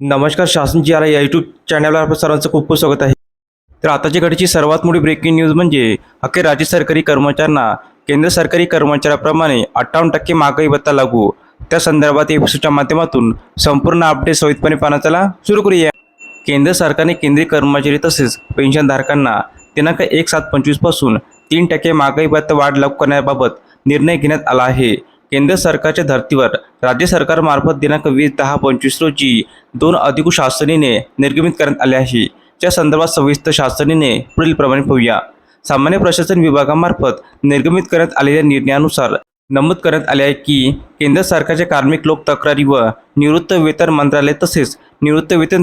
नमस्कार शासनची आला या यूट्यूब चॅनलवर आपलं सर्वांचं खूप खूप स्वागत आहे. तर आताची घडीची सर्वात मोठी ब्रेकिंग न्यूज म्हणजे अखेर राज्य सरकारी कर्मचाऱ्यांना केंद्र सरकारी कर्मचाऱ्याप्रमाणे अठ्ठावन्न टक्के महागाई भत्ता लागू. त्या संदर्भात एपिसोडच्या माध्यमातून संपूर्ण अपडेट सहितपणे पाहण्याला सुरू करूया. केंद्र सरकारने केंद्रीय कर्मचारी तसेच पेन्शनधारकांना दिनांक एक सात पंचवीसपासून तीन टक्के महागाई भत्ता वाढ लागू करण्याबाबत निर्णय घेण्यात आला आहे. केंद्र सरकारच्या धर्तीवर राज्य सरकारमार्फत दिनांक वीस दहा पंचवीस रोजी दोन अधिकृत शासनीने निर्गमित करण्यात आले आहे. त्या संदर्भात सविस्तर शासनीने पुढीलप्रमाणे पाहूया. सामान्य प्रशासन विभागामार्फत निर्गमित करण्यात आलेल्या निर्णयानुसार नमूद करण्यात आले आहे की केंद्र सरकारचे कार्मिक लोक तक्रारी व निवृत्त वेतन मंत्रालय तसेच निवृत्त वेतन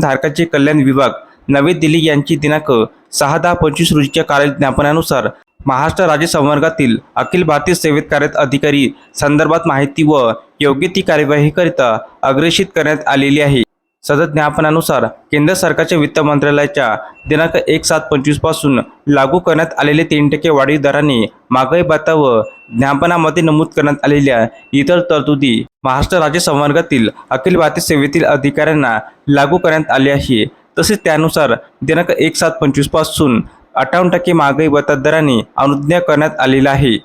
कल्याण विभाग नवी दिल्ली यांची दिनांक सहा दहा पंचवीस रोजीच्या कार्यज्ञापनानुसार महाराष्ट्र राज्य संवर्गातील अखिल भारतीय सेवेत कार्यरत अधिकारी संदर्भात माहिती व योग्य ती कार्यवाहीकरिता अग्रेषित करण्यात आलेली आहे. सदर ज्ञापनानुसार केंद्र सरकारच्या वित्त मंत्रालयाच्या दिनांक एक सात पंचवीसपासून लागू करण्यात आलेले तीन टक्के वाढीव दराने महागाई भत्ता व ज्ञापनामध्ये नमूद करण्यात आलेल्या इतर तरतुदी महाराष्ट्र राज्य संवर्गातील अखिल भारतीय सेवेतील अधिकाऱ्यांना लागू करण्यात आले आहे. तसेच त्यानुसार दिनांक एक सात पंचवीसपासून अठ्ठावन्न टक्के महागाई भत्ता दराने अनुज्ञा करण्यात आलेला आहे.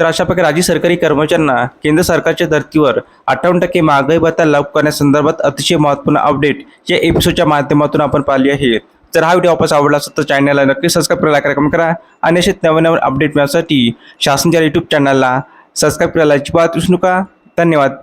तर अशा प्रकारे राज्य सरकारी कर्मचाऱ्यांना केंद्र सरकारच्या धर्तीवर अठ्ठावन्न टक्के महागाई भत्ता लागू करण्यासंदर्भात अतिशय महत्त्वपूर्ण अपडेट या एपिसोडच्या माध्यमातून आपण पाहिली आहे. जर हा व्हिडिओ वापस आवडला असेल तर चॅनलला नक्की सबस्क्राईब करायला करा करा आणि असे नवीन नवीन अपडेट मिळण्यासाठी शासनच्या यूट्यूब चॅनलला सबस्क्राईब करायला अजिबात विसरू नका. धन्यवाद.